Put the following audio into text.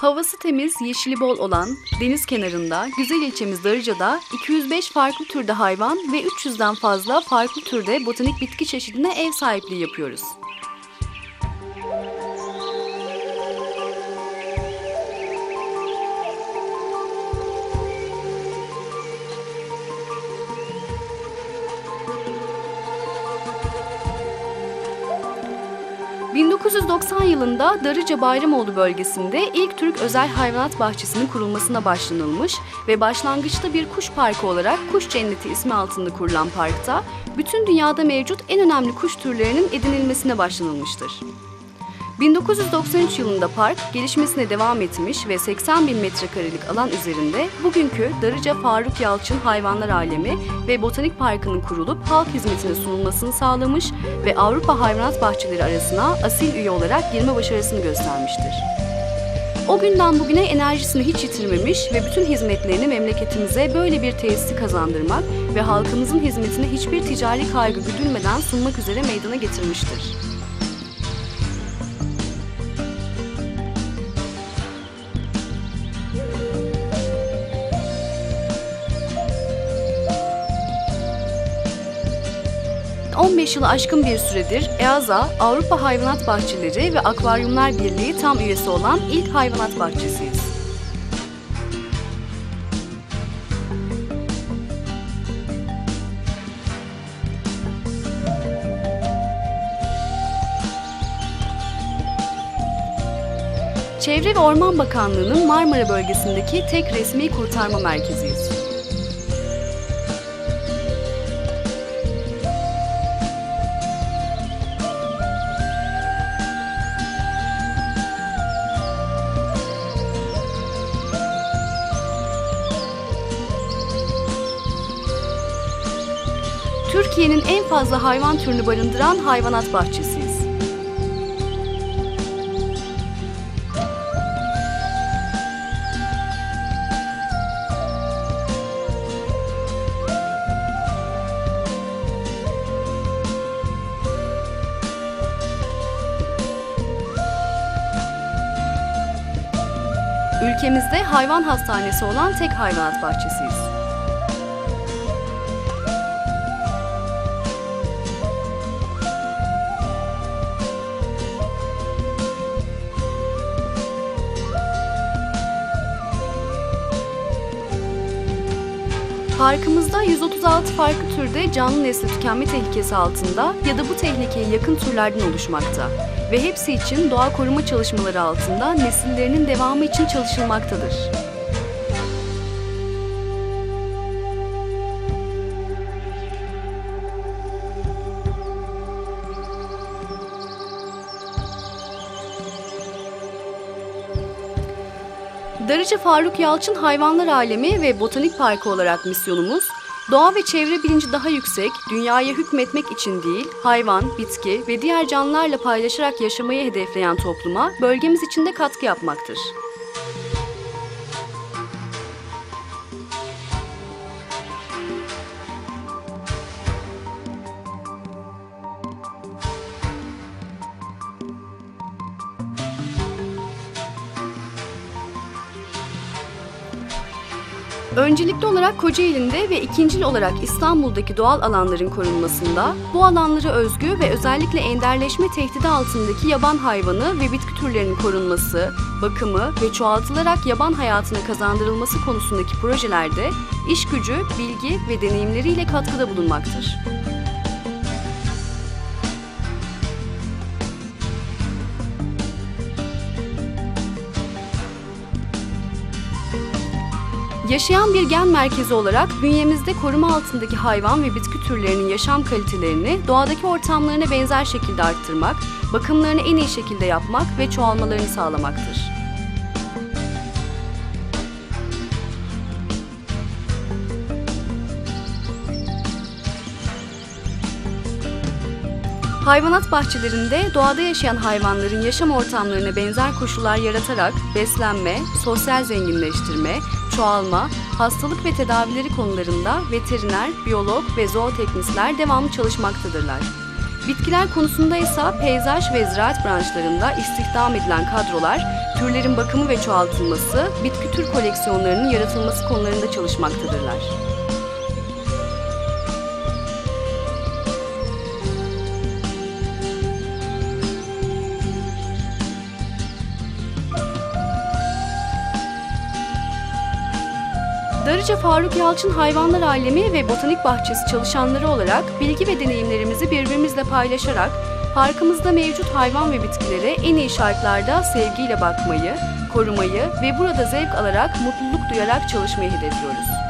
Havası temiz, yeşili bol olan deniz kenarında güzel ilçemiz Darıca'da 205 farklı türde hayvan ve 300'den fazla farklı türde botanik bitki çeşidine ev sahipliği yapıyoruz. ...1990 yılında Darıca Bayramoğlu bölgesinde ilk Türk özel hayvanat bahçesinin kurulmasına başlanılmış ve başlangıçta bir kuş parkı olarak Kuş Cenneti ismi altında kurulan parkta bütün dünyada mevcut en önemli kuş türlerinin edinilmesine başlanılmıştır. 1993 yılında park gelişmesine devam etmiş ve 80 bin metrekarelik alan üzerinde bugünkü Darıca Faruk Yalçın Hayvanlar Alemi ve Botanik Parkı'nın kurulup halk hizmetine sunulmasını sağlamış ve Avrupa Hayvanat Bahçeleri arasına asil üye olarak girme başarısını göstermiştir. O günden bugüne enerjisini hiç yitirmemiş ve bütün hizmetlerini memleketimize böyle bir tesisi kazandırmak ve halkımızın hizmetine hiçbir ticari kaygı güdülmeden sunmak üzere meydana getirmiştir. 15 yılı aşkın bir süredir EASA, Avrupa Hayvanat Bahçeleri ve Akvaryumlar Birliği tam üyesi olan ilk hayvanat bahçesiyiz. Çevre ve Orman Bakanlığı'nın Marmara bölgesindeki tek resmi kurtarma merkeziyiz. Türkiye'nin en fazla hayvan türünü barındıran hayvanat bahçesiyiz. Ülkemizde hayvan hastanesi olan tek hayvanat bahçesiyiz. Parkımızda 136 farklı türde canlı nesli tükenme tehlikesi altında ya da bu tehlikeye yakın türlerden oluşmakta ve hepsi için doğa koruma çalışmaları altında nesillerinin devamı için çalışılmaktadır. Darıca Faruk Yalçın Hayvanlar Alemi ve Botanik Parkı olarak misyonumuz, doğa ve çevre bilinci daha yüksek, dünyaya hükmetmek için değil, hayvan, bitki ve diğer canlılarla paylaşarak yaşamayı hedefleyen topluma bölgemiz için de katkı yapmaktır. Öncelikli olarak Kocaeli'nde ve ikincil olarak İstanbul'daki doğal alanların korunmasında, bu alanlara özgü ve özellikle enderleşme tehdidi altındaki yaban hayvanı ve bitki türlerinin korunması, bakımı ve çoğaltılarak yaban hayatına kazandırılması konusundaki projelerde iş gücü, bilgi ve deneyimleriyle katkıda bulunmaktır. Yaşayan bir gen merkezi olarak bünyemizde koruma altındaki hayvan ve bitki türlerinin yaşam kalitelerini doğadaki ortamlarına benzer şekilde arttırmak, bakımlarını en iyi şekilde yapmak ve çoğalmalarını sağlamaktır. Hayvanat bahçelerinde doğada yaşayan hayvanların yaşam ortamlarına benzer koşullar yaratarak beslenme, sosyal zenginleştirme, çoğalma, hastalık ve tedavileri konularında veteriner, biyolog ve zooteknistler devamlı çalışmaktadırlar. Bitkiler konusunda ise peyzaj ve ziraat branşlarında istihdam edilen kadrolar, türlerin bakımı ve çoğaltılması, bitki tür koleksiyonlarının yaratılması konularında çalışmaktadırlar. Darıca Faruk Yalçın Hayvanlar Alemi ve Botanik Bahçesi çalışanları olarak bilgi ve deneyimlerimizi birbirimizle paylaşarak parkımızda mevcut hayvan ve bitkilere en iyi şartlarda sevgiyle bakmayı, korumayı ve burada zevk alarak mutluluk duyarak çalışmayı hedefliyoruz.